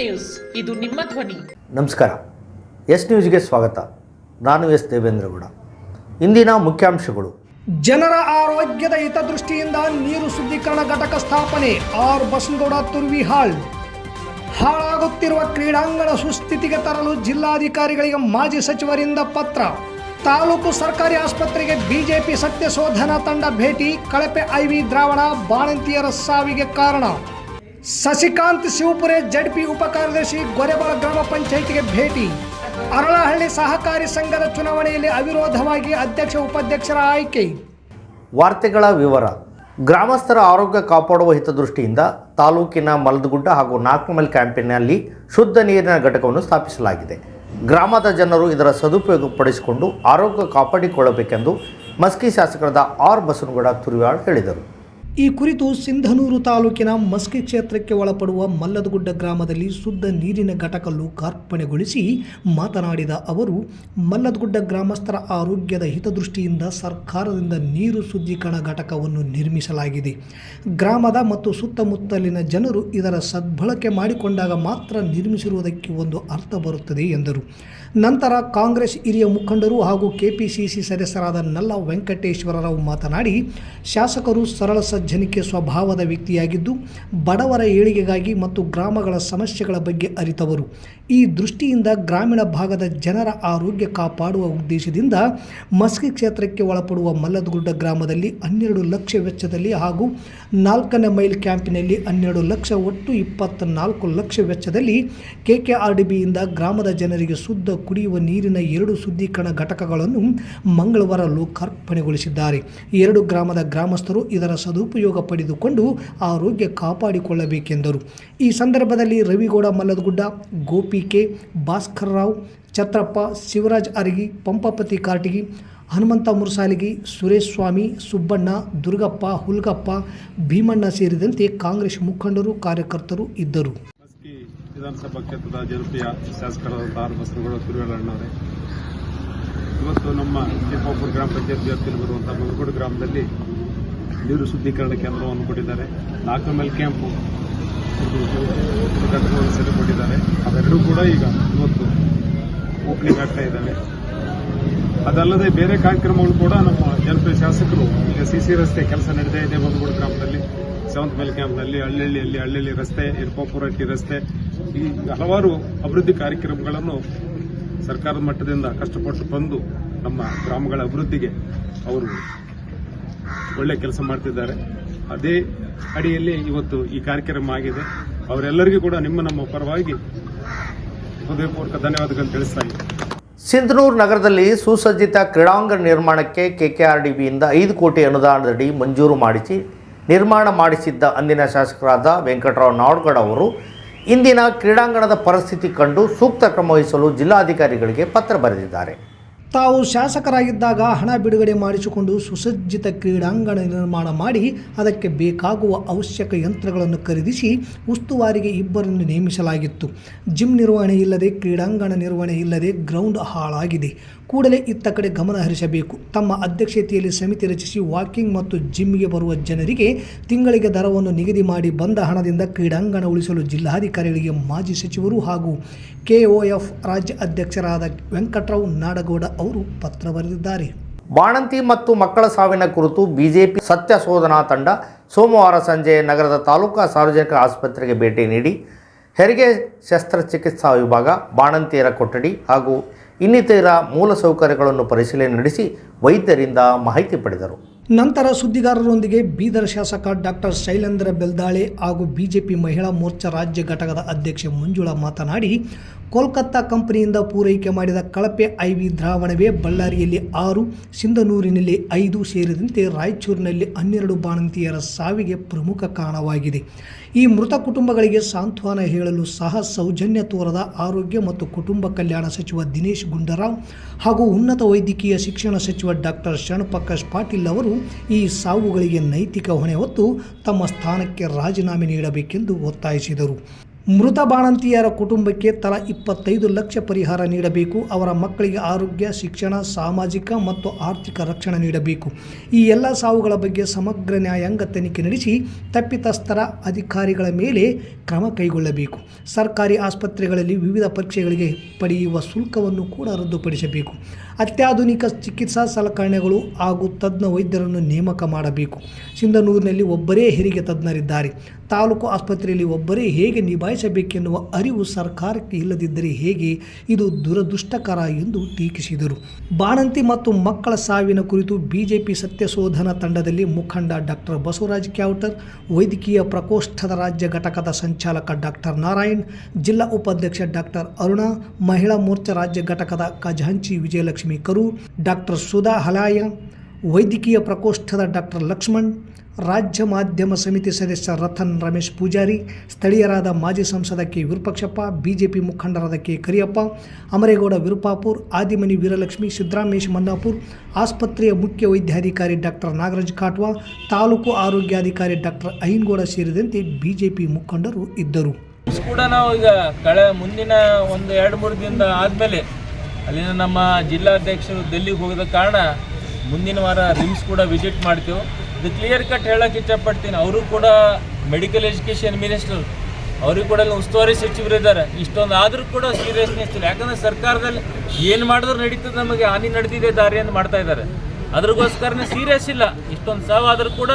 News. ಇದು ನಿಮ್ಮ ಧ್ವನಿ. ನಮಸ್ಕಾರ. ಎಸ್ ನ್ಯೂಸ್ಗೆ ಸ್ವಾಗತ. ನಾನು ಎಸ್ ದೇವೇಂದ್ರಗೌಡ. ಇಂದಿನ ಮುಖ್ಯಾಂಶಗಳು. ಜನರ ಆರೋಗ್ಯದ ಹಿತದೃಷ್ಟಿಯಿಂದ ನೀರು ಶುದ್ಧೀಕರಣ ಘಟಕ ಸ್ಥಾಪನೆ ಆರ್ ಬಸನಗೌಡ ತುರ್ವಿಹಾಳ್ ಹಾಳಾಗುತ್ತಿರುವ ಕ್ರೀಡಾಂಗಣ ಸುಸ್ಥಿತಿಗೆ ತರಲು ಜಿಲ್ಲಾಧಿಕಾರಿಗಳಿಗೆ ಮಾಜಿ ಸಚಿವರಿಂದ ಪತ್ರ. ತಾಲೂಕು ಸರ್ಕಾರಿ ಆಸ್ಪತ್ರೆಗೆ ಬಿಜೆಪಿ ಸತ್ಯಶೋಧನಾ ತಂಡ ಭೇಟಿ ಕಳಪೆ ಐವಿ ದ್ರಾವಣ ಬಾಣಂತಿಯರ ಸಾವಿಗೆ ಕಾರಣ. ಸಸಿಕಾಂತ್ ಶಿವಪುರೆ ಜಡ್ಪಿ ಉಪಕಾರ್ಯದರ್ಶಿ ಗೊರೆಬಾಳ ಗ್ರಾಮ ಪಂಚಾಯಿತಿಗೆ ಭೇಟಿ. ಅರಳಹಳ್ಳಿ ಸಹಕಾರಿ ಸಂಘದ ಚುನಾವಣೆಯಲ್ಲಿ ಅವಿರೋಧವಾಗಿ ಅಧ್ಯಕ್ಷ ಉಪಾಧ್ಯಕ್ಷರ ಆಯ್ಕೆ. ವಾರ್ತೆಗಳ ವಿವರ. ಗ್ರಾಮಸ್ಥರ ಆರೋಗ್ಯ ಕಾಪಾಡುವ ಹಿತದೃಷ್ಟಿಯಿಂದ ತಾಲೂಕಿನ ಮಲದಗುಡ್ಡ ಹಾಗೂ ನಾಲ್ಕುಮಲ್ ಕ್ಯಾಂಪಿನಲ್ಲಿ ಶುದ್ಧ ನೀರಿನ ಘಟಕವನ್ನು ಸ್ಥಾಪಿಸಲಾಗಿದೆ. ಗ್ರಾಮದ ಜನರು ಇದರ ಸದುಪಯೋಗ ಪಡಿಸಿಕೊಂಡು ಆರೋಗ್ಯ ಕಾಪಾಡಿಕೊಳ್ಳಬೇಕೆಂದು ಮಸ್ಕಿ ಶಾಸಕರಾದ ಆರ್ ಬಸನಗೌಡ ತುರಿವಾಳ್ ಹೇಳಿದರು. ಈ ಕುರಿತು ಸಿಂಧನೂರು ತಾಲೂಕಿನ ಮಸ್ಕಿ ಕ್ಷೇತ್ರಕ್ಕೆ ಒಳಪಡುವ ಮಲ್ಲದಗುಡ್ಡ ಗ್ರಾಮದಲ್ಲಿ ಶುದ್ಧ ನೀರಿನ ಘಟಕ ಲೋಕಾರ್ಪಣೆಗೊಳಿಸಿ ಮಾತನಾಡಿದ ಅವರು, ಮಲ್ಲದಗುಡ್ಡ ಗ್ರಾಮಸ್ಥರ ಆರೋಗ್ಯದ ಹಿತದೃಷ್ಟಿಯಿಂದ ಸರ್ಕಾರದಿಂದ ನೀರು ಶುದ್ಧೀಕರಣ ಘಟಕವನ್ನು ನಿರ್ಮಿಸಲಾಗಿದೆ. ಗ್ರಾಮದ ಮತ್ತು ಸುತ್ತಮುತ್ತಲಿನ ಜನರು ಇದರ ಸದ್ಬಳಕೆ ಮಾಡಿಕೊಂಡಾಗ ಮಾತ್ರ ನಿರ್ಮಿಸಿರುವುದಕ್ಕೆ ಒಂದು ಅರ್ಥ ಬರುತ್ತದೆ ಎಂದರು. ನಂತರ ಕಾಂಗ್ರೆಸ್ ಹಿರಿಯ ಮುಖಂಡರು ಹಾಗೂ ಕೆಪಿಸಿಸಿ ಸದಸ್ಯರಾದ ನಲ್ಲ ವೆಂಕಟೇಶ್ವರರಾವ್ ಮಾತನಾಡಿ, ಶಾಸಕರು ಸರಳ ಸಜ್ಜನಿಕೆ ಸ್ವಭಾವದ ವ್ಯಕ್ತಿಯಾಗಿದ್ದು, ಬಡವರ ಏಳಿಗೆಗಾಗಿ ಮತ್ತು ಗ್ರಾಮಗಳ ಸಮಸ್ಯೆಗಳ ಬಗ್ಗೆ ಅರಿತವರು. ಈ ದೃಷ್ಟಿಯಿಂದ ಗ್ರಾಮೀಣ ಭಾಗದ ಜನರ ಆರೋಗ್ಯ ಕಾಪಾಡುವ ಉದ್ದೇಶದಿಂದ ಮಸ್ಕಿ ಕ್ಷೇತ್ರಕ್ಕೆ ಒಳಪಡುವ ಮಲ್ಲದಗುಡ್ಡ ಗ್ರಾಮದಲ್ಲಿ ಹನ್ನೆರಡು ಲಕ್ಷ ವೆಚ್ಚದಲ್ಲಿ ಹಾಗೂ ನಾಲ್ಕನೇ ಮೈಲ್ ಕ್ಯಾಂಪಿನಲ್ಲಿ ಹನ್ನೆರಡು ಲಕ್ಷ ಒಟ್ಟು ಇಪ್ಪತ್ತ್ನಾಲ್ಕು ಲಕ್ಷ ವೆಚ್ಚದಲ್ಲಿ ಕೆಕೆಆರ್ಡಿಬಿಯಿಂದ ಗ್ರಾಮದ ಜನರಿಗೆ ಶುದ್ಧ ಕುಡಿಯುವ ನೀರಿನ ಎರಡು ಶುದ್ಧೀಕರಣ ಘಟಕಗಳನ್ನು ಮಂಗಳವಾರ ಲೋಕಾರ್ಪಣೆಗೊಳಿಸಿದ್ದಾರೆ. ಎರಡು ಗ್ರಾಮದ ಗ್ರಾಮಸ್ಥರು ಇದರ ಸದುಪಯೋಗ ಪಡೆದುಕೊಂಡು ಆರೋಗ್ಯ ಕಾಪಾಡಿಕೊಳ್ಳಬೇಕೆಂದರು. ಈ ಸಂದರ್ಭದಲ್ಲಿ ರವಿಗೌಡ, ಮಲ್ಲದಗುಡ್ಡ ಗೋಪಿಕೆ ಭಾಸ್ಕರ್ ರಾವ್, ಛತ್ರಪ್ಪ ಶಿವರಾಜ್ ಅರಗಿ, ಪಂಪಪತಿ ಕಾರ್ಟಿಗಿ, ಹನುಮಂತ ಮುರ್ಸಾಲಿಗಿ ಸುರೇಶ್ ಸ್ವಾಮಿ ಸುಬ್ಬಣ್ಣ, ದುರ್ಗಪ್ಪ, ಹುಲ್ಗಪ್ಪ, ಭೀಮಣ್ಣ ಸೇರಿದಂತೆ ಕಾಂಗ್ರೆಸ್ ಮುಖಂಡರು, ಕಾರ್ಯಕರ್ತರು ಇದ್ದರು. ವಿಧಾನಸಭಾ ಕ್ಷೇತ್ರದ ಜನಪ್ರಿಯ ಶಾಸಕರಾದಂತಹ ಆರ್ ಬಸನಗೌಡ ತುರುವೇಳಣ್ಣವರೇ. ಇವತ್ತು ನಮ್ಮ ಚಿಪ್ಪಾಪುರ ಗ್ರಾಮ ಪಂಚಾಯತ್ ವ್ಯಾಪ್ತಿಯಲ್ಲಿ ಬರುವಂತಹ ಮುರುಗೋಡು ಗ್ರಾಮದಲ್ಲಿ ನೀರು ಶುದ್ಧೀಕರಣ ಕೇಂದ್ರವನ್ನು ಕೊಟ್ಟಿದ್ದಾರೆ. ನಾಲ್ಕು ಮೇಲೆ ಕ್ಯಾಂಪು ಸರಿ ಕೊಟ್ಟಿದ್ದಾರೆ ಅವೆರಡೂ ಕೂಡ ಈಗ ಇವತ್ತು ಓಪನಿಂಗ್ ಆಗ್ತಾ ಇದ್ದಾವೆ. ಅದಲ್ಲದೆ ಬೇರೆ ಕಾರ್ಯಕ್ರಮಗಳು ಕೂಡ ನಮ್ಮ ಜನಪ್ರಿಯ ಶಾಸಕರು, ಈಗ ಸಿಸಿ ರಸ್ತೆ ಕೆಲಸ ನಡೀತಾ ಇದೆ ಮುರುಗೋಡು ಗ್ರಾಮದಲ್ಲಿ. ಸೆವೆಂತ್ ಮೇಲ್ ಕ್ಯಾಂಪ್ನಲ್ಲಿ ಹಳ್ಳಿಯಲ್ಲಿ ಹಳ್ಳಿಯಲ್ಲಿ ರಸ್ತೆ ಇರ್ಪಾಪುರಟ್ಟಿ ರಸ್ತೆ, ಈ ಹಲವಾರು ಅಭಿವೃದ್ಧಿ ಕಾರ್ಯಕ್ರಮಗಳನ್ನು ಸರ್ಕಾರದ ಮಟ್ಟದಿಂದ ಕಷ್ಟಪಟ್ಟು ಬಂದು ನಮ್ಮ ಗ್ರಾಮಗಳ ಅಭಿವೃದ್ಧಿಗೆ ಅವರು ಒಳ್ಳೆ ಕೆಲಸ ಮಾಡ್ತಿದ್ದಾರೆ. ಅದೇ ಅಡಿಯಲ್ಲಿ ಇವತ್ತು ಈ ಕಾರ್ಯಕ್ರಮ ಆಗಿದೆ. ಅವರೆಲ್ಲರಿಗೂ ಕೂಡ ನಿಮ್ಮ ನಮ್ಮ ಪರವಾಗಿ ಹೃದಯಪೂರ್ವಕ ಧನ್ಯವಾದಗಳನ್ನು ತಿಳಿಸ್ತಾ ಇದ್ದೀನಿ. ಸಿಂಧನೂರು ನಗರದಲ್ಲಿ ಸುಸಜ್ಜಿತ ಕ್ರೀಡಾಂಗಣ ನಿರ್ಮಾಣಕ್ಕೆ ಕೆಕೆಆರ್ಡಿಬಿಯಿಂದ ಐದು ಕೋಟಿ ಅನುದಾನದಡಿ ಮಂಜೂರು ಮಾಡಿಸಿ ನಿರ್ಮಾಣ ಮಾಡಿಸಿದ್ದ ಅಂದಿನ ಶಾಸಕರಾದ ವೆಂಕಟರಾವ್ ನಾಡ್ಗಡ್ ಅವರು ಇಂದಿನ ಕ್ರೀಡಾಂಗಣದ ಪರಿಸ್ಥಿತಿ ಕಂಡು ಸೂಕ್ತ ಕ್ರಮ ವಹಿಸಲು ಜಿಲ್ಲಾಧಿಕಾರಿಗಳಿಗೆ ಪತ್ರ ಬರೆದಿದ್ದಾರೆ. ತಾವು ಶಾಸಕರಾಗಿದ್ದಾಗ ಹಣ ಬಿಡುಗಡೆ ಮಾಡಿಸಿಕೊಂಡು ಸುಸಜ್ಜಿತ ಕ್ರೀಡಾಂಗಣ ನಿರ್ಮಾಣ ಮಾಡಿ ಅದಕ್ಕೆ ಬೇಕಾಗುವ ಅವಶ್ಯಕ ಯಂತ್ರಗಳನ್ನು ಖರೀದಿಸಿ ಉಸ್ತುವಾರಿಗೆ ಇಬ್ಬರನ್ನು ನೇಮಿಸಲಾಗಿತ್ತು. ಜಿಮ್ ನಿರ್ವಹಣೆ ಇಲ್ಲದೆ ಕ್ರೀಡಾಂಗಣ ನಿರ್ವಹಣೆ ಇಲ್ಲದೆ ಗ್ರೌಂಡ್ ಹಾಳಾಗಿದೆ. ಕೂಡಲೇ ಇತ್ತ ಕಡೆ ಗಮನ ಹರಿಸಬೇಕು. ತಮ್ಮ ಅಧ್ಯಕ್ಷತೆಯಲ್ಲಿ ಸಮಿತಿ ರಚಿಸಿ ವಾಕಿಂಗ್ ಮತ್ತು ಜಿಮ್ಗೆ ಬರುವ ಜನರಿಗೆ ತಿಂಗಳಿಗೆ ದರವನ್ನು ನಿಗದಿ ಮಾಡಿ ಬಂದ ಹಣದಿಂದ ಕ್ರೀಡಾಂಗಣ ಉಳಿಸಲು ಜಿಲ್ಲಾಧಿಕಾರಿಗಳಿಗೆ ಮಾಜಿ ಸಚಿವರು ಹಾಗೂ ಕೆಒಎಫ್ ರಾಜ್ಯ ಅಧ್ಯಕ್ಷರಾದ ವೆಂಕಟರಾವ್ ನಾಡಗೌಡ ಅವರು ಪತ್ರ ಬರೆದಿದ್ದಾರೆ. ಬಾಣಂತಿ ಮತ್ತು ಮಕ್ಕಳ ಸಾವಿನ ಕುರಿತು ಬಿಜೆಪಿ ಸತ್ಯ ಶೋಧನಾ ತಂಡ ಸೋಮವಾರ ಸಂಜೆ ನಗರದ ತಾಲೂಕಾ ಸಾರ್ವಜನಿಕ ಆಸ್ಪತ್ರೆಗೆ ಭೇಟಿ ನೀಡಿ, ಹೆರಿಗೆ ಶಸ್ತ್ರಚಿಕಿತ್ಸಾ ವಿಭಾಗ, ಬಾಣಂತಿಯರ ಕೊಠಡಿ ಹಾಗೂ ಇನ್ನಿತರ ಮೂಲಸೌಕರ್ಯಗಳನ್ನು ಪರಿಶೀಲನೆ ನಡೆಸಿ ವೈದ್ಯರಿಂದ ಮಾಹಿತಿ ಪಡೆದರು. ನಂತರ ಸುದ್ದಿಗಾರರೊಂದಿಗೆ ಬೀದರ್ ಶಾಸಕ ಡಾಕ್ಟರ್ ಶೈಲೇಂದ್ರ ಬೆಲ್ದಾಳೆ ಹಾಗೂ ಬಿಜೆಪಿ ಮಹಿಳಾ ಮೋರ್ಚಾ ರಾಜ್ಯ ಘಟಕದ ಅಧ್ಯಕ್ಷೆ ಮಂಜುಳಾ ಮಾತನಾಡಿ ಕೋಲ್ಕತ್ತಾ ಕಂಪನಿಯಿಂದ ಪೂರೈಕೆ ಮಾಡಿದ ಕಳಪೆ ಐವಿ ದ್ರಾವಣವೇ ಬಳ್ಳಾರಿಯಲ್ಲಿ ಆರು, ಸಿಂಧನೂರಿನಲ್ಲಿ ಐದು ಸೇರಿದಂತೆ ರಾಯಚೂರಿನಲ್ಲಿ ಹನ್ನೆರಡು ಬಾಣಂತಿಯರ ಸಾವಿಗೆ ಪ್ರಮುಖ ಕಾರಣವಾಗಿದೆ. ಈ ಮೃತ ಕುಟುಂಬಗಳಿಗೆ ಸಾಂತ್ವನ ಹೇಳಲು ಸಹ ಸೌಜನ್ಯ ತೋರದ ಆರೋಗ್ಯ ಮತ್ತು ಕುಟುಂಬ ಕಲ್ಯಾಣ ಸಚಿವ ದಿನೇಶ್ ಗುಂಡೂರಾವ್ ಹಾಗೂ ಉನ್ನತ ವೈದ್ಯಕೀಯ ಶಿಕ್ಷಣ ಸಚಿವ ಡಾಕ್ಟರ್ ಶರಣಪ್ರಕಾಶ್ ಪಾಟೀಲ್ ಅವರು ಈ ಸಾವುಗಳಿಗೆ ನೈತಿಕ ಹೊಣೆ ಹೊತ್ತು ತಮ್ಮ ಸ್ಥಾನಕ್ಕೆ ರಾಜೀನಾಮೆ ನೀಡಬೇಕೆಂದು ಒತ್ತಾಯಿಸಿದರು. ಮೃತ ಬಾಣಂತಿಯರ ಕುಟುಂಬಕ್ಕೆ ತಲಾ ಇಪ್ಪತ್ತೈದು ಲಕ್ಷ ಪರಿಹಾರ ನೀಡಬೇಕು. ಅವರ ಮಕ್ಕಳಿಗೆ ಆರೋಗ್ಯ, ಶಿಕ್ಷಣ, ಸಾಮಾಜಿಕ ಮತ್ತು ಆರ್ಥಿಕ ರಕ್ಷಣೆ ನೀಡಬೇಕು. ಈ ಎಲ್ಲ ಸಾವುಗಳ ಬಗ್ಗೆ ಸಮಗ್ರ ನ್ಯಾಯಾಂಗ ತನಿಖೆ ನಡೆಸಿ ತಪ್ಪಿತಸ್ಥರ ಅಧಿಕಾರಿಗಳ ಮೇಲೆ ಕ್ರಮ ಕೈಗೊಳ್ಳಬೇಕು. ಸರ್ಕಾರಿ ಆಸ್ಪತ್ರೆಗಳಲ್ಲಿ ವಿವಿಧ ಪರೀಕ್ಷೆಗಳಿಗೆ ಪಡೆಯುವ ಶುಲ್ಕವನ್ನು ಕೂಡ ರದ್ದುಪಡಿಸಬೇಕು. ಅತ್ಯಾಧುನಿಕ ಚಿಕಿತ್ಸಾ ಸಲಕರಣೆಗಳು ಹಾಗೂ ತಜ್ಞ ವೈದ್ಯರನ್ನು ನೇಮಕ ಮಾಡಬೇಕು. ಸಿಂಧನೂರಿನಲ್ಲಿ ಒಬ್ಬರೇ ಹೆರಿಗೆ ತಜ್ಞರಿದ್ದಾರೆ. ತಾಲೂಕು ಆಸ್ಪತ್ರೆಯಲ್ಲಿ ಒಬ್ಬರೇ ಹೇಗೆ ನಿಭಾಯಿಸಬೇಕೆನ್ನುವ ಅರಿವು ಸರ್ಕಾರಕ್ಕೆ ಇಲ್ಲದಿದ್ದರೆ ಹೇಗೆ? ಇದು ದುರದೃಷ್ಟಕರ ಎಂದು ಟೀಕಿಸಿದರು. ಬಾಣಂತಿ ಮತ್ತು ಮಕ್ಕಳ ಸಾವಿನ ಕುರಿತು ಬಿಜೆಪಿ ಸತ್ಯಶೋಧನಾ ತಂಡದಲ್ಲಿ ಮುಖಂಡ ಡಾಕ್ಟರ್ ಬಸವರಾಜ್ ಕ್ಯಾವಟರ್, ವೈದ್ಯಕೀಯ ಪ್ರಕೋಷ್ಠದ ರಾಜ್ಯ ಘಟಕದ ಸಂಚಾಲಕ ಡಾಕ್ಟರ್ ನಾರಾಯಣ್, ಜಿಲ್ಲಾ ಉಪಾಧ್ಯಕ್ಷ ಡಾಕ್ಟರ್ ಅರುಣಾ, ಮಹಿಳಾ ಮೋರ್ಚಾ ರಾಜ್ಯ ಘಟಕದ ಖಜಾಂಚಿ ವಿಜಯಲಕ್ಷ್ಮಿ ಕರೂರ್, ಡಾಕ್ಟರ್ ಸುಧಾ ಹಲಾಯ, ವೈದ್ಯಕೀಯ ಪ್ರಕೋಷ್ಠದ ಡಾಕ್ಟರ್ ಲಕ್ಷ್ಮಣ್, ರಾಜ್ಯ ಮಾಧ್ಯಮ ಸಮಿತಿ ಸದಸ್ಯ ರತನ್ ರಮೇಶ್ ಪೂಜಾರಿ, ಸ್ಥಳೀಯರಾದ ಮಾಜಿ ಸಂಸದ ಕೆ ವಿರೂಪಾಕ್ಷಪ್ಪ, ಬಿಜೆಪಿ ಮುಖಂಡರಾದ ಕೆ ಕರಿಯಪ್ಪ, ಅಮರೇಗೌಡ ವಿರುಪಾಪುರ್, ಆದಿಮನಿ ವೀರಲಕ್ಷ್ಮಿ, ಸಿದ್ದರಾಮೇಶ್ ಮನ್ನಾಪುರ್, ಆಸ್ಪತ್ರೆಯ ಮುಖ್ಯ ವೈದ್ಯಾಧಿಕಾರಿ ಡಾಕ್ಟರ್ ನಾಗರಾಜ್ ಕಾಟ್ವಾ, ತಾಲೂಕು ಆರೋಗ್ಯಾಧಿಕಾರಿ ಡಾಕ್ಟರ್ ಅಹಿನ್ಗೌಡ ಸೇರಿದಂತೆ ಬಿಜೆಪಿ ಮುಖಂಡರು ಇದ್ದರು. ಕೂಡ ನಾವು ಈಗ ಕಳೆ ಮುಂದಿನ ಒಂದು ಎರಡು, ಮೂರು ದಿನದ ಆದಮೇಲೆ ಅಲ್ಲಿನ ನಮ್ಮ ಜಿಲ್ಲಾಧ್ಯಕ್ಷರು ಡೆಲ್ಲಿಗೆ ಹೋಗಿದ ಕಾರಣ ಮುಂದಿನ ವಾರ ರಿಮ್ಸ್ ಕೂಡ ವಿಸಿಟ್ ಮಾಡ್ತೇವೆ. ಇದು ಕ್ಲಿಯರ್ ಕಟ್ ಹೇಳಕ್ಕೆ ಇಷ್ಟಪಡ್ತೀನಿ. ಅವರು ಕೂಡ ಮೆಡಿಕಲ್ ಎಜುಕೇಷನ್ ಮಿನಿಸ್ಟರ್ ಅವ್ರಿಗೆ ಕೂಡ ಉಸ್ತುವಾರಿ ಸಚಿವರು ಇದ್ದಾರೆ. ಇಷ್ಟೊಂದು ಆದರೂ ಕೂಡ ಸೀರಿಯಸ್ನೆಸ್ ಇಲ್ಲ. ಯಾಕಂದ್ರೆ ಸರ್ಕಾರದಲ್ಲಿ ಏನು ಮಾಡಿದ್ರು ನಡೀತದೆ ನಮಗೆ, ಹಾನಿ ನಡೆದಿದೆ, ದಾರಿ ಅಂತ ಮಾಡ್ತಾ ಇದ್ದಾರೆ. ಅದ್ರಗೋಸ್ಕರನೇ ಸೀರಿಯಸ್ ಇಲ್ಲ. ಇಷ್ಟೊಂದು ಸಾವಾದರೂ ಕೂಡ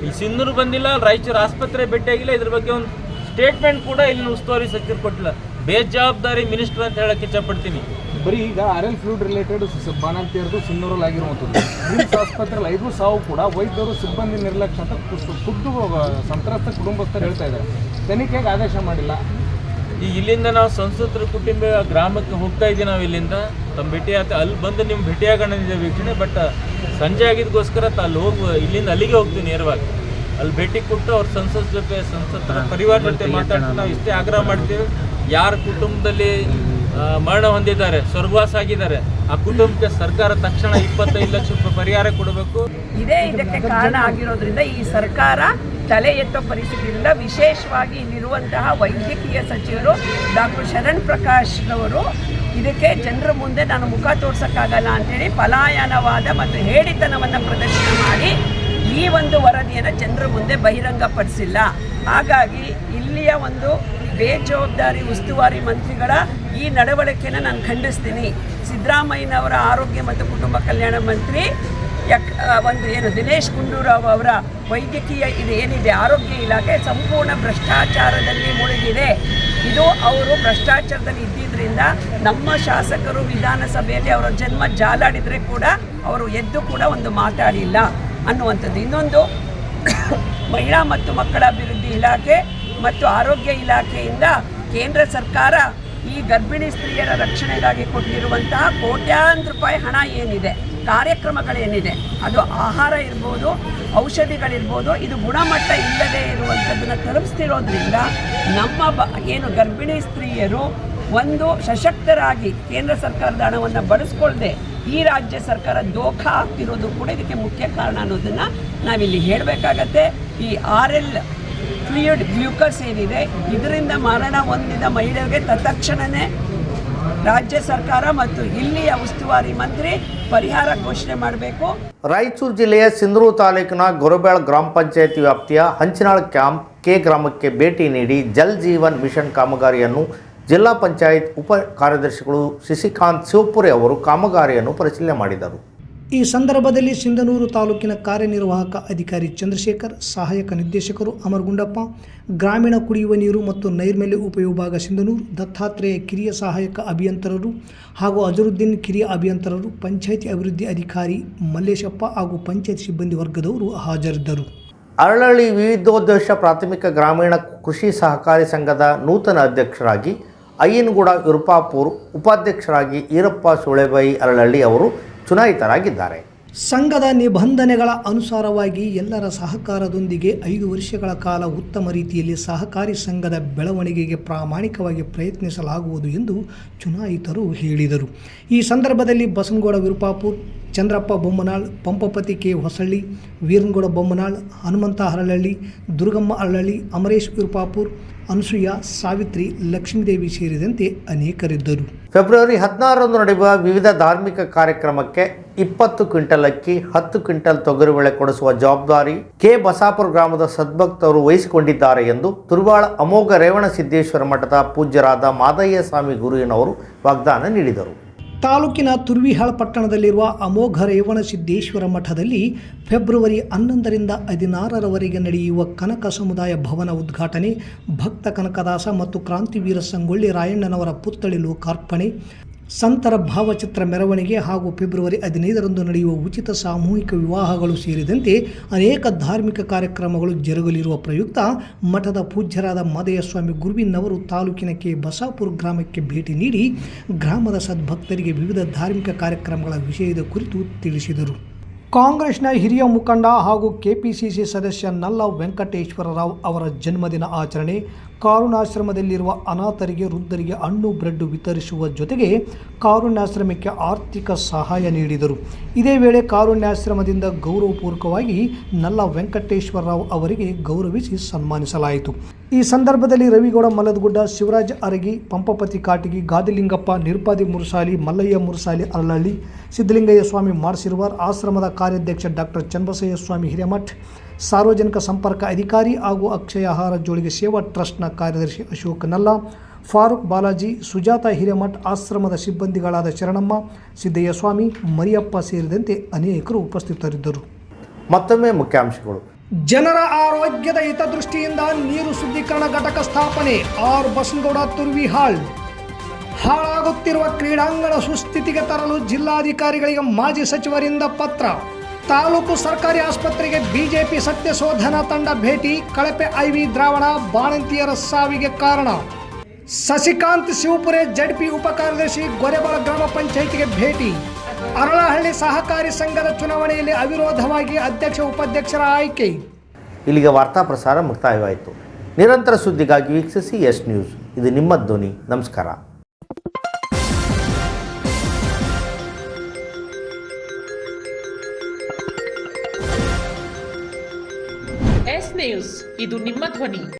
ಇಲ್ಲಿ ಸಿಂಧೂರು ಬಂದಿಲ್ಲ ರಾಯಚೂರು ಆಸ್ಪತ್ರೆ ಭೇಟಿಯಾಗಿಲ್ಲ. ಇದ್ರ ಬಗ್ಗೆ ಒಂದು ಸ್ಟೇಟ್ಮೆಂಟ್ ಕೂಡ ಇಲ್ಲಿ ಉಸ್ತುವಾರಿ ಸಚಿವರು ಕೊಟ್ಟಿಲ್ಲ. ಬೇಜವಾಬ್ದಾರಿ ಮಿನಿಸ್ಟರ್ ಅಂತ ಹೇಳಕ್ಕೆ ಇಷ್ಟಪಡ್ತೀನಿ. ಬರೀ ಈಗ ಆರ್ ಎಲ್ ಫ್ಲೂಡ್ ರಿಲೇಟೆಡ್ ಬಾಣಂತಿಯರ್ದು ಸಿನ್ನೂರಲ್ಲಿ ಆಗಿರುವಂಥದ್ದು. ರಿಮ್ಸ್ ಆಸ್ಪತ್ರೆಯಲ್ಲಿ ಐದು ಸಾವು ಕೂಡ ವೈದ್ಯರು ಸಿಬ್ಬಂದಿ ನಿರ್ಲಕ್ಷ್ಯ ಅಂತ ಖುದ್ದು ಸಂತ್ರಸ್ತ ಕುಟುಂಬಸ್ಥರು ಹೇಳ್ತಾ ಇದ್ದಾರೆ. ತನಿಖೆಗೆ ಆದೇಶ ಮಾಡಿಲ್ಲ. ಈ ಇಲ್ಲಿಂದ ನಾವು ಸಂಸತ್ರ ಕುಟುಂಬ ಗ್ರಾಮಕ್ಕೆ ಹೋಗ್ತಾ ಇದ್ದೀವಿ ನಾವು ಇಲ್ಲಿಂದ. ತಮ್ಮ ಭೇಟಿ ಆತ ಅಲ್ಲಿ ಬಂದು ನಿಮ್ಮ ಭೇಟಿಯಾಗೋಣ ವೀಕ್ಷಣೆ ಬಟ್ ಸಂಜೆ ಆಗಿದ್ದಕ್ಕೋಸ್ಕರ ತ ಅಲ್ಲಿ ಹೋಗಿ ಇಲ್ಲಿಂದ ಅಲ್ಲಿಗೆ ಹೋಗ್ತೀವಿ ನೇರವಾಗಿ. ಅಲ್ಲಿ ಭೇಟಿ ಕೊಟ್ಟು ಅವ್ರ ಸಂಸತ್ ಜೊತೆ ಸಂಸತ್ ಪರಿವಾರ ಜೊತೆ ಮಾತಾಡ್ತಾ ನಾವು ಇಷ್ಟೇ ಆಗ್ರಹ ಮಾಡ್ತೀವಿ. ಯಾರ ಕುಟುಂಬದಲ್ಲಿ ಮರಣ ಹೊಂದಿದ್ದಾರೆ, ಸ್ವರ್ಗವಾಸ ಆಗಿದ್ದಾರೆ. ಆ ಕುಟುಂಬಕ್ಕೆ ಸರ್ಕಾರ ತಕ್ಷಣ ಇಪ್ಪತ್ತೈದು ಲಕ್ಷ ರೂಪಾಯಿ ಪರಿಹಾರ ಕೊಡಬೇಕು. ಇದೇ ಇದಕ್ಕೆ ಕಾರಣ ಆಗಿರೋದ್ರಿಂದ ಈ ಸರ್ಕಾರ ತಲೆ ಎತ್ತೋ ಪರಿಸ್ಥಿತಿಯಿಂದ ವಿಶೇಷವಾಗಿ ಇಲ್ಲಿರುವಂತಹ ವೈದ್ಯಕೀಯ ಸಚಿವರು ಡಾಕ್ಟರ್ ಶರಣ್ ಪ್ರಕಾಶ್ ಅವರು ಇದಕ್ಕೆ ಜನರ ಮುಂದೆ ನಾನು ಮುಖ ತೋರ್ಸಕ್ಕಾಗಲ್ಲ ಅಂತೇಳಿ ಪಲಾಯನವಾದ ಮತ್ತು ಹೇಳಿತನವನ್ನು ಪ್ರದರ್ಶನ ಮಾಡಿ ಈ ಒಂದು ವರದಿಯನ್ನು ಜನರ ಮುಂದೆ ಬಹಿರಂಗಪಡಿಸಿಲ್ಲ. ಹಾಗಾಗಿ ಇಲ್ಲಿಯ ಒಂದು ಬೇಜವಾಬ್ದಾರಿ ಉಸ್ತುವಾರಿ ಮಂತ್ರಿಗಳ ಈ ನಡವಳಿಕೆನ ನಾನು ಖಂಡಿಸ್ತೀನಿ. ಸಿದ್ದರಾಮಯ್ಯನವರ ಆರೋಗ್ಯ ಮತ್ತು ಕುಟುಂಬ ಕಲ್ಯಾಣ ಮಂತ್ರಿ, ಯಕ್ ಒಂದು ಏನು ದಿನೇಶ್ ಗುಂಡೂರಾವ್ ಅವರ ವೈದ್ಯಕೀಯ ಇದು ಏನಿದೆ, ಆರೋಗ್ಯ ಇಲಾಖೆ ಸಂಪೂರ್ಣ ಭ್ರಷ್ಟಾಚಾರದಲ್ಲಿ ಮುಳುಗಿದೆ. ಇದು ಅವರು ಭ್ರಷ್ಟಾಚಾರದಲ್ಲಿ ಇದ್ದಿದ್ದರಿಂದ ನಮ್ಮ ಶಾಸಕರು ವಿಧಾನಸಭೆಯಲ್ಲಿ ಅವರ ಜನ್ಮ ಜಾಲಾಡಿದರೆ ಕೂಡ ಅವರು ಎದ್ದು ಕೂಡ ಒಂದು ಮಾತಾಡಿಲ್ಲ ಅನ್ನುವಂಥದ್ದು. ಇನ್ನೊಂದು, ಮಹಿಳಾ ಮತ್ತು ಮಕ್ಕಳ ಅಭಿವೃದ್ಧಿ ಇಲಾಖೆ ಮತ್ತು ಆರೋಗ್ಯ ಇಲಾಖೆಯಿಂದ ಕೇಂದ್ರ ಸರ್ಕಾರ ಈ ಗರ್ಭಿಣಿ ಸ್ತ್ರೀಯರ ರಕ್ಷಣೆಗಾಗಿ ಕೊಟ್ಟಿರುವಂತಹ ಕೋಟ್ಯಾಂತರ ರೂಪಾಯಿ ಹಣ ಏನಿದೆ, ಕಾರ್ಯಕ್ರಮಗಳೇನಿದೆ, ಅದು ಆಹಾರ ಇರ್ಬೋದು, ಔಷಧಿಗಳಿರ್ಬೋದು, ಇದು ಗುಣಮಟ್ಟ ಇಲ್ಲದೆ ಇರುವಂಥದ್ದನ್ನು ತಲುಪಿಸ್ತಿರೋದ್ರಿಂದ ನಮ್ಮ ಬ, ಏನು ಗರ್ಭಿಣಿ ಸ್ತ್ರೀಯರು ಒಂದು ಸಶಕ್ತರಾಗಿ ಕೇಂದ್ರ ಸರ್ಕಾರದ ಹಣವನ್ನು ಬಳಸ್ಕೊಳ್ಳದೆ ಈ ರಾಜ್ಯ ಸರ್ಕಾರ ದೋಖ ಆಗ್ತಿರೋದು ಕೂಡ ಇದಕ್ಕೆ ಮುಖ್ಯ ಕಾರಣ ಅನ್ನೋದನ್ನು ನಾವಿಲ್ಲಿ ಹೇಳಬೇಕಾಗತ್ತೆ. ಈ ಆರ್ ಎಲ್ ಫ್ಲೂಯಿಡ್ ಗ್ಲೂಕೋಸ್ ಏನಿದೆ, ಇದರಿಂದ ಮರಣ ಹೊಂದಿದ ಮಹಿಳೆಯರಿಗೆ ತತ್ಕ್ಷಣವೇ ರಾಜ್ಯ ಸರ್ಕಾರ ಮತ್ತು ಇಲ್ಲಿಯ ಉಸ್ತುವಾರಿ ಮಂತ್ರಿ ಪರಿಹಾರ ಘೋಷಣೆ ಮಾಡಬೇಕು. ರಾಯಚೂರು ಜಿಲ್ಲೆಯ ಸಿಂಧೂರು ತಾಲೂಕಿನ ಗೊರಬೇಳ ಗ್ರಾಮ ಪಂಚಾಯತಿ ವ್ಯಾಪ್ತಿಯ ಹಂಚಿನಾಳ್ ಕ್ಯಾಂಪ್ ಕೆ ಗ್ರಾಮಕ್ಕೆ ಭೇಟಿ ನೀಡಿ ಜಲ್ ಜೀವನ್ ಮಿಷನ್ ಕಾಮಗಾರಿಯನ್ನು ಜಿಲ್ಲಾ ಪಂಚಾಯತ್ ಉಪ ಕಾರ್ಯದರ್ಶಿಗಳು ಶಶಿಕಾಂತ್ ಶಿವಪುರಿ ಅವರು ಕಾಮಗಾರಿಯನ್ನು ಪರಿಶೀಲನೆ ಮಾಡಿದರು. ಈ ಸಂದರ್ಭದಲ್ಲಿ ಸಿಂಧನೂರು ತಾಲೂಕಿನ ಕಾರ್ಯನಿರ್ವಾಹಕ ಅಧಿಕಾರಿ ಚಂದ್ರಶೇಖರ್, ಸಹಾಯಕ ನಿರ್ದೇಶಕರು ಅಮರಗುಂಡಪ್ಪ, ಗ್ರಾಮೀಣ ಕುಡಿಯುವ ನೀರು ಮತ್ತು ನೈರ್ಮಲ್ಯ ಉಪವಿಭಾಗ ಸಿಂಧನೂರು, ದತ್ತಾತ್ರೇಯ ಕಿರಿಯ ಸಹಾಯಕ ಅಭಿಯಂತರರು ಹಾಗೂ ಅಜರುದ್ದೀನ್ ಕಿರಿಯ ಅಭಿಯಂತರರು, ಪಂಚಾಯಿತಿ ಅಭಿವೃದ್ಧಿ ಅಧಿಕಾರಿ ಮಲ್ಲೇಶಪ್ಪ ಹಾಗೂ ಪಂಚಾಯತ್ ಸಿಬ್ಬಂದಿ ವರ್ಗದವರು ಹಾಜರಿದ್ದರು. ಅರಳಳ್ಳಿ ವಿವಿಧೋದ್ದೇಶ ಪ್ರಾಥಮಿಕ ಗ್ರಾಮೀಣ ಕೃಷಿ ಸಹಕಾರಿ ಸಂಘದ ನೂತನ ಅಧ್ಯಕ್ಷರಾಗಿ ಅಯ್ಯನಗೂಡ ವಿರುಪಾಪುರ್ ಉಪಾಧ್ಯಕ್ಷರಾಗಿ ಈರಪ್ಪ ಸುಳೆಬಾಯಿ ಅರಳಳ್ಳಿ ಅವರು ಚುನಾಯಿತರಾಗಿದ್ದಾರೆ. ಸಂಘದ ನಿಬಂಧನೆಗಳ ಅನುಸಾರವಾಗಿ ಎಲ್ಲರ ಸಹಕಾರದೊಂದಿಗೆ ಐದು ವರ್ಷಗಳ ಕಾಲ ಉತ್ತಮ ರೀತಿಯಲ್ಲಿ ಸಹಕಾರಿ ಸಂಘದ ಬೆಳವಣಿಗೆಗೆ ಪ್ರಾಮಾಣಿಕವಾಗಿ ಪ್ರಯತ್ನಿಸಲಾಗುವುದು ಎಂದು ಚುನಾಯಿತರು ಹೇಳಿದರು. ಈ ಸಂದರ್ಭದಲ್ಲಿ ಬಸನಗೌಡ ವಿರುಪಾಪುರ್, ಚಂದ್ರಪ್ಪ ಬೊಮ್ಮನಾಳ್, ಪಂಪಪತಿ ಕೆ ಹೊಸಳ್ಳಿ, ವೀರನಗೌಡ ಬೊಮ್ಮನಾಳ್, ಹನುಮಂತ ಹರಳಳ್ಳಿ, ದುರ್ಗಮ್ಮ ಹರಳಳ್ಳಿ, ಅಮರೇಶ್ ವಿರುಪಾಪುರ್ ಅನಸೂಯ, ಸಾವಿತ್ರಿ, ಲಕ್ಷ್ಮೀದೇವಿ ಸೇರಿದಂತೆ ಅನೇಕರಿದ್ದರು. ಫೆಬ್ರವರಿ ಹದಿನಾರರಂದು ನಡೆಯುವ ವಿವಿಧ ಧಾರ್ಮಿಕ ಕಾರ್ಯಕ್ರಮಕ್ಕೆ ಇಪ್ಪತ್ತು ಕ್ವಿಂಟಲ್ ಅಕ್ಕಿ, ಹತ್ತು ಕ್ವಿಂಟಲ್ ತೊಗರಿಬೇಳೆ ಕೊಡಿಸುವ ಜವಾಬ್ದಾರಿ ಕೆ. ಬಸಾಪುರ ಗ್ರಾಮದ ಸದ್ಭಕ್ತರು ವಹಿಸಿಕೊಂಡಿದ್ದಾರೆ ಎಂದು ತುರುವಾಳ ಅಮೋಘ ರೇವಣ ಸಿದ್ದೇಶ್ವರ ಮಠದ ಪೂಜ್ಯರಾದ ಮಾದಯ್ಯ ಸ್ವಾಮಿ ಗುರುವಿನವರು ವಾಗ್ದಾನ ನೀಡಿದರು. ತಾಲೂಕಿನ ತುರ್ವಿಹಾಳ್ ಪಟ್ಟಣದಲ್ಲಿರುವ ಅಮೋಘ ರೇವಣ ಸಿದ್ದೇಶ್ವರ ಮಠದಲ್ಲಿ ಫೆಬ್ರವರಿ ಹನ್ನೊಂದರಿಂದ ಹದಿನಾರರವರೆಗೆ ನಡೆಯುವ ಕನಕ ಸಮುದಾಯ ಭವನ ಉದ್ಘಾಟನೆ, ಭಕ್ತ ಕನಕದಾಸ ಮತ್ತು ಕ್ರಾಂತಿವೀರ ಸಂಗೊಳ್ಳಿ ರಾಯಣ್ಣನವರ ಪುತ್ಥಳಿ ಲೋಕಾರ್ಪಣೆ ಸಂತರ ಭಾವಚಿತ್ರ ಮೆರವಣಿಗೆ ಹಾಗೂ ಫೆಬ್ರವರಿ ಹದಿನೈದರಂದು ನಡೆಯುವ ಉಚಿತ ಸಾಮೂಹಿಕ ವಿವಾಹಗಳು ಸೇರಿದಂತೆ ಅನೇಕ ಧಾರ್ಮಿಕ ಕಾರ್ಯಕ್ರಮಗಳು ಜರುಗಲಿರುವ ಪ್ರಯುಕ್ತ ಮಠದ ಪೂಜ್ಯರಾದ ಮಾದಯ್ಯಸ್ವಾಮಿ ಗುರುವಿನವರು ತಾಲೂಕಿನ ಕೆ ಬಸಾಪುರ ಗ್ರಾಮಕ್ಕೆ ಭೇಟಿ ನೀಡಿ ಗ್ರಾಮದ ಸದ್ಭಕ್ತರಿಗೆ ವಿವಿಧ ಧಾರ್ಮಿಕ ಕಾರ್ಯಕ್ರಮಗಳ ವಿಷಯದ ಕುರಿತು ತಿಳಿಸಿದರು. ಕಾಂಗ್ರೆಸ್ನ ಹಿರಿಯ ಮುಖಂಡ ಹಾಗೂ ಕೆಪಿಸಿಸಿ ಸದಸ್ಯ ನಲ್ಲ ವೆಂಕಟೇಶ್ವರ ರಾವ್ ಅವರ ಜನ್ಮದಿನ ಆಚರಣೆ ಕಾರುಣ್ಯಾಶ್ರಮದಲ್ಲಿರುವ ಅನಾಥರಿಗೆ, ವೃದ್ಧರಿಗೆ ಹಣ್ಣು, ಬ್ರೆಡ್ ವಿತರಿಸುವ ಜೊತೆಗೆ ಕಾರುಣ್ಯಾಶ್ರಮಕ್ಕೆ ಆರ್ಥಿಕ ಸಹಾಯ ನೀಡಿದರು. ಇದೇ ವೇಳೆ ಕಾರುಣ್ಯಾಶ್ರಮದಿಂದ ಗೌರವಪೂರ್ವಕವಾಗಿ ನಲ್ಲ ವೆಂಕಟೇಶ್ವರ ರಾವ್ ಅವರಿಗೆ ಗೌರವಿಸಿ ಸನ್ಮಾನಿಸಲಾಯಿತು. ಈ ಸಂದರ್ಭದಲ್ಲಿ ರವಿಗೌಡ ಮಲ್ಲದಗುಡ್ಡ ಶಿವರಾಜ್ ಅರಗಿ, ಪಂಪಪತಿ ಕಾಟಗಿ, ಗಾದಿಲಿಂಗಪ್ಪ, ನಿರ್ಪಾದಿ ಮುರುಸಾಲಿ, ಮಲ್ಲಯ್ಯ ಮುರುಸಾಲಿ, ಅರಳಳ್ಳಿ ಸಿದ್ದಲಿಂಗಯ್ಯ ಸ್ವಾಮಿ ಮಾಡಿಸಿರುವ ಆಶ್ರಮದ ಕಾರ್ಯಾಧ್ಯಕ್ಷ ಡಾಕ್ಟರ್ ಚನ್ನಬಸಯ್ಯ ಸ್ವಾಮಿ, ಹಿರೇಮಠ್ ಸಾರ್ವಜನಿಕ ಸಂಪರ್ಕ ಅಧಿಕಾರಿ ಹಾಗೂ ಅಕ್ಷಯ ಆಹಾರ ಜೋಳಿಗೆ ಸೇವಾ ಟ್ರಸ್ಟ್ನ ಕಾರ್ಯದರ್ಶಿ ಅಶೋಕ್ ನಲ್ಲ ಫಾರೂಕ್ ಬಾಲಾಜಿ ಸುಜಾತ ಹಿರೇಮಠ್ ಆಶ್ರಮದ ಸಿಬ್ಬಂದಿಗಳಾದ ಶರಣಮ್ಮ ಸಿದ್ದಯ್ಯ ಸ್ವಾಮಿ ಮರಿಯಪ್ಪ ಸೇರಿದಂತೆ ಅನೇಕರು ಉಪಸ್ಥಿತರಿದ್ದರು. ಮತ್ತೊಮ್ಮೆ ಮುಖ್ಯಾಂಶಗಳು. ಜನರ ಆರೋಗ್ಯದ ಹಿತದೃಷ್ಟಿಯಿಂದ ನೀರು ಶುದ್ಧೀಕರಣ ಘಟಕ ಸ್ಥಾಪನೆ ಆರ್ ಬಸನಗೌಡ ತುರ್ವಿಹಾಳ್ ಹಾಳಾಗುತ್ತಿರುವ ಕ್ರೀಡಾಂಗಣ ಸುಸ್ಥಿತಿಗೆ ತರಲು ಜಿಲ್ಲಾಧಿಕಾರಿಗಳಿಗೆ ಮಾಜಿ ಸಚಿವರಿಂದ ಪತ್ರ. ತಾಲೂಕು ಸರ್ಕಾರಿ ಆಸ್ಪತ್ರೆಗೆ ಬಿಜೆಪಿ ಸತ್ಯ ಶೋಧನಾ ತಂಡ ಭೇಟಿ, ಕಳಪೆ ಐವಿ ದ್ರಾವಣ ಬಾಣಂತಿಯರ ಸಾವಿಗೆ ಕಾರಣ. ಸಸಿಕಾಂತ್ ಶಿವಪುರೆ ಜಡ್ಪಿ ಉಪಕಾರ್ಯದರ್ಶಿ ಗೊರೆಬಾಳ ಗ್ರಾಮ ಪಂಚಾಯಿತಿಗೆ ಭೇಟಿ. ಅರಳಹಳ್ಳಿ ಸಹಕಾರಿ ಸಂಘದ ಚುನಾವಣೆಯಲ್ಲಿ ಅವಿರೋಧವಾಗಿ ಅಧ್ಯಕ್ಷ ಉಪಾಧ್ಯಕ್ಷರ ಆಯ್ಕೆ. ಇಲ್ಲಿಗೆ ವಾರ್ತಾ ಪ್ರಸಾರ ಮುಕ್ತಾಯವಾಯಿತು. ನಿರಂತರ ಸುದ್ದಿಗಾಗಿ ವೀಕ್ಷಿಸಿ ಎಸ್ ನ್ಯೂಸ್. ಇದು ನಿಮ್ಮ ಧ್ವನಿ. ನಮಸ್ಕಾರ. ನ್ಯೂಸ್ ಇದು ನಿಮ್ಮ ಧ್ವನಿ